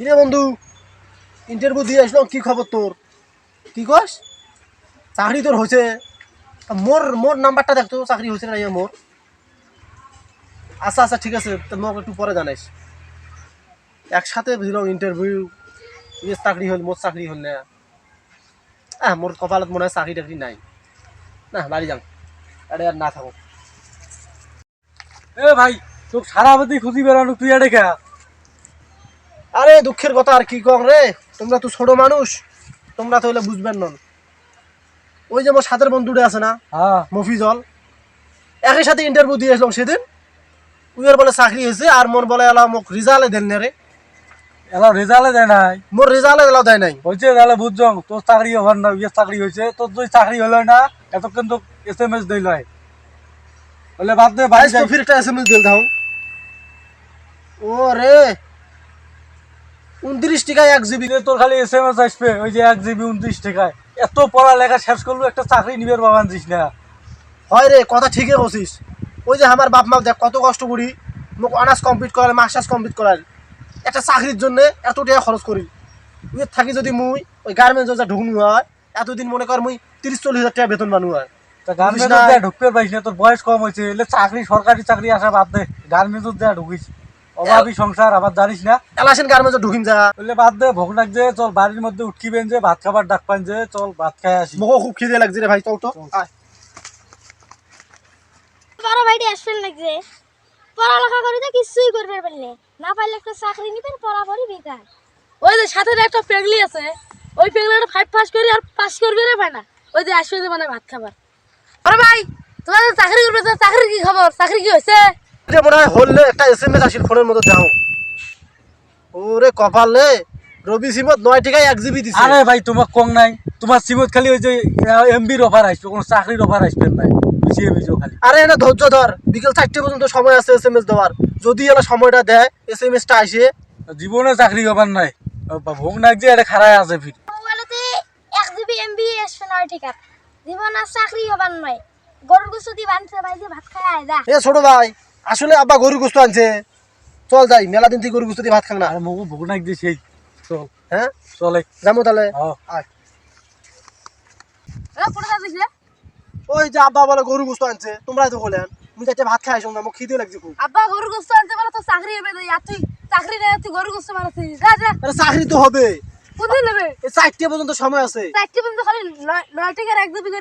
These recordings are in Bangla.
কিরে বন্ধু? ইন্টারভিউ দিয়ে আসলাম, কি খবর তোর? কি কস? চাকরি তোর হয়েছে। মোর মোর নাম্বারটা দেখতো চাকরি হয়েছে না ইয়ে মোর। আচ্ছা আচ্ছা ঠিক আছে, তো মোক একটু পরে জানাইস। একসাথে দিলাম ইন্টারভিউ চাকরি হল, মোর চাকরি হল না। হ্যাঁ মোর কপালত মনে হয় চাকরি টাকরি নাই। না, বাড়ি যাম। আরে, আর না থাকো এ ভাই, তোকে সারা বাদি খুঁজি বেড়ানো, তুই এটা খা আরে দুঃখের কথা আর কি কম রে? তোমরা তো ছোট মানুষ তোমরা তো হইলে বুঝবেন না। ওই যে মোর সাথের বন্ধুটা আছে না হ্যাঁ। মফিজল একই সাথে ইন্টারভিউ দিয়ে আসলাম সেদিন। উইয়ের বলে চাকরি হয়েছে আর মোর বলে এলা মোক রেজাল্টে দেন না রে। এলা রেজাল্টে দেয় নাই। মোর রেজাল্টে এলাও দেয় নাই। হয়েছে তাহলে বুঝছ তোর চাকরি হবার না ইয়ে চাকরি হয়েছে তোর যদি চাকরি হলো না এত কিন্তু এস এম এস দিল বলে বাদ দে ভাই ভাই তো ফির একটা এসএমএস দিল দাও। ও রে উনত্রিশ টাকায় এক জিবি। তোর খালি এস এম এস আসবে ওই যে এক জিবি উনত্রিশ টাকায়। এত পড়ালেখা শেষ করল একটা চাকরি নিবের বাবান দিস না। হয় রে কথা ঠিকই বলছিস। ওই যে আমার বাপ মা দেখ কত কষ্ট করি। মোক অনার্স কমপ্লিট করার মাস্টার্স কমপ্লিট করার একটা চাকরির জন্য এত টাকা খরচ করি। উই থাকি যদি মুই ওই গার্মেন্টস যা ঢুকনু হয় এতদিন মনে কর মুই তিরিশ চল্লিশ হাজার টাকা বেতন মানু হয়। তা গার্মেন্টস ঢুকতে পারিস না তোর বয়স কম হয়েছে এলে চাকরি সরকারি চাকরি আসা বাদ দে গার্মেন্টস দেয়া ঢুকিস। অভাবী সংসার আবার জানিস না? এলাসেন গার্মেন্টস ঢুকিম যা। বললে বাদ দে ভোগ চল বাড়ির মধ্যে উঠকিবেন যে ভাত খাবার ডাক পান যে চল ভাত খাই আসি। মোকে খুব খিদে লাগছে রে ভাই চল তো আয়। বড় ভাইটি আসবেন লাগছে। পড়ালেখা করে তো কিছুই করবে পারলে না পারলে একটা চাকরি নিবেন পড়াপড়ি বেকার। ওই যে সাথে একটা পেগলি আছে ওই পেগলিটা ফাইভ পাস করি আর পাস করবে রে পায় না। ওই যে আসবে মানে ভাত খাবার। আরে ভাই তোমার যে চাকরি করবে তো চাকরির কি খবর? চাকরি কি হয়েছে এটা মনে হয় হললে একটা এস এম এস আসিল ফোনের মধ্যে দাও ওরে কপালে রবি সিমত নয় টাকায় এক জিবি দিছে। আরে ভাই তোমার কম নাই। তোমার সিমত খালি ওই যে এমবির অফার আসবে কোনো চাকরির অফার আসবে না বুঝিয়ে বুঝো খালি। আরে এনে ধৈর্য ধর বিকেল চারটে পর্যন্ত সময় আছে এস এম এস দেওয়ার। যদি এলা সময়টা দেয় এস এম এসটা আসে। জীবনে চাকরি হবার নাই। ভোগ নাক যে এটা আছে ফির। মোবাইলতে এক জিবি এমবি আসবে নয় ঠিকার জীবন চাকরি হবার নয় গরুর বানছে ভাই যে ভাত খায় আয় যা। এ ছোট ভাই আসলে আব্বা গরু গোস্ত আনছে। চল যাই মেলা দিন থেকে গরু গোস্ত দিয়ে ভাত খাং না। আর মগু ভোগ নাক যে সেই চল। হ্যাঁ? চলে যাব তাহলে। আয়। ওই যে আব্বা বলে গরু গোস্ত আনছে তোমরাই তো বলেন মুই ভাত খাই আসুন না খিদে লাগছে খুব। আব্বা গরু গোস্ত আনতে বলে তো চাকরি হবে তুই চাকরি নেই তুই গরু গোস্ত মারাচ্ছিস যা যা। আরে চাকরি তো হবে। কোথায় নেবে চারটে পর্যন্ত সময় আছে। চারটি পর্যন্ত খালি নয়- টাকার এক করে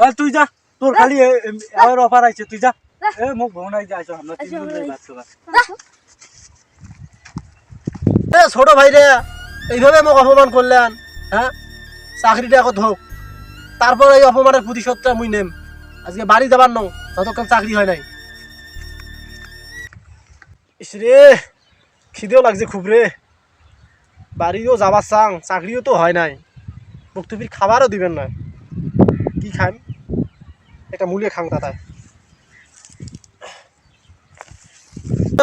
যা তুই যা তোর খালি অফার আছে তুই যা। এ, মোক এ, ছোট ভাই রে এইভাবে মোক অপমান করলেন হ্যাঁ চাকরিটা এখন হোক তারপর এই অপমানের প্রতিশোধটা মুই নেম। আজকে বাড়ি যাবার নও যতক্ষণ চাকরি হয় নাই। ইস রে খিদেও লাগছে খুব রে বাড়িও যাবার চাং চাকরিও তো হয় নাই। মুক্তবির খাবারও দিবেন না কি খাম? একটা মূলে খাং তাতায়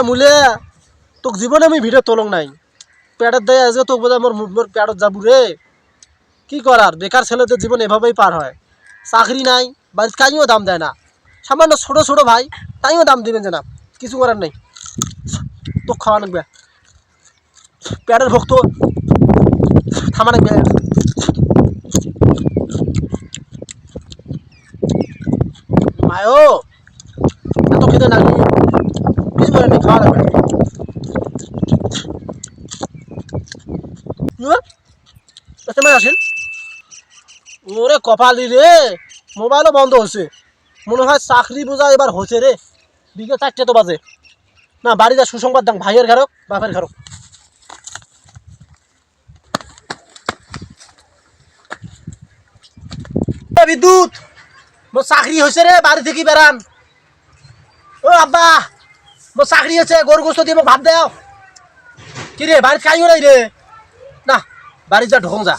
মূলে, তোক জীবনে আমি ভিডিও তোলং নাই। পেটের দেয় আজকে তোক বোধহয় মোর মোর পেটত যাব রে কি করার বেকার ছেলেদের জীবন এভাবেই পার হয়। চাকরি নাই বাড়িতে কাইও দাম দেয় না। সামান্য ছোট ছোট ভাই, তাইও দাম দিবেন যে না কিছু করার নেই। তো খাওয়া লাগবে পেটের ভক্ত থামা লাগবে মায়ো এত খেতে না কিছু করার নেই খাওয়া লাগবে এসএমএস আসেন ওরে কপালি রে, মোবাইলও বন্ধ হচ্ছে মনে হয় চাকরি বোঝা এবার হচ্ছে রে। বিকেল চারটে তো বাজে। না, বাড়িতে সুসংবাদ দাম ভাইয়ের ঘারক বাপের ঘারক বিদ্যুৎ, মোর চাকরি হয়েছে রে, বাড়ি থেকে বেড়ান। ও আব্বা, মোর চাকরি হয়েছে গরু গোস্ত দিয়ে মোক ভাত দেও। কি রে বাড়িতে খাইও নাই রে? বাড়ি যা ঢোক যা।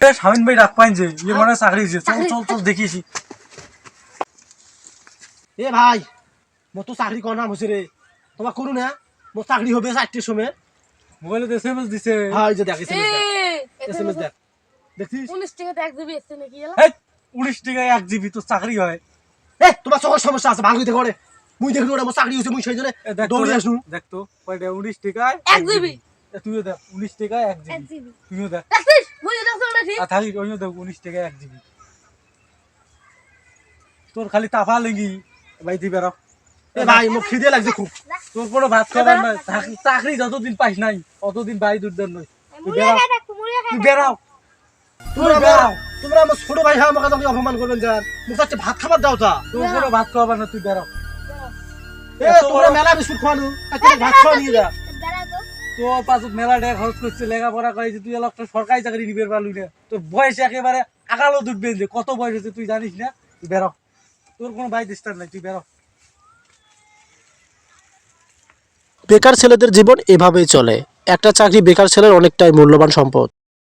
এ স্বামীন ভাই ডাক পাইন যে ইয়ে মনে চাকরি হয়েছে চল চল চল দেখিয়েছি। এ ভাই মোর তো চাকরি কর নাম হয়েছে রে তোমার করু না মোর চাকরি হবে চারটের সময়। মোবাইলে এস এম এস দিছে। হ্যাঁ এই যে দেখ এ, এস এম এস দেখ। দেখছিস উনিশ টাকাতে এক দুবি এসছে নাকি এলা? টাকায় এক জিবি তো চাকরি হয়। এ তোমার চোখের সমস্যা আছে ভালো করে মুই দেখলু ওটা আমার চাকরি হয়েছে মুই সেই জন্য দেখ তো দৌড়ে রে, দেখ তো কয়টা উনিশ টাকায় এক জিবি। তুইও দেখ উনিশ টাকায় এক জিবি। তুইও দেখ। দেখছিস বুঝে দেখছ ওটা ঠিক? আর থাকি ওইও দেখ উনিশ টাকায় এক জিবি। তোর খালি তাফা লেঙ্গি ভাই তুই বেরো। এ ভাই মোক খিদে লাগছে খুব। তোর কোনো ভাত খাবার নাই। চাকরি- যতদিন পাইস নাই অতদিন বাড়ি দুধ নয় তুই বেরাও তুই বেরাও তুই বেরাও তোমরা আমার ছোট ভাই হ্যাঁ আমাকে তোমাকে অপমান করবেন যান মুখ হচ্ছে ভাত খাবার দাও তা। তোর কোনো ভাত খাবার না তুই বেরাও এ তোমরা মেলা বিস্কুট খাওয়ানো। আজকে ভাত খাওয়া নিয়ে যা। তোর পাশত মেলা খরচ করছে লেখাপড়া করেছে তুই একটা সরকারি চাকরি নিবে পারলি না? তোর বয়স একেবারে আগালো ডুববে যে, কত বয়স হচ্ছে তুই জানিস না? তুই বেরো তোর কোনো ভাই ডিস্টার্ব নাই, তুই বেরো বেকার ছেলেদের জীবন এভাবেই চলে। একটা চাকরি বেকার ছেলের অনেকটাই মূল্যবান সম্পদ।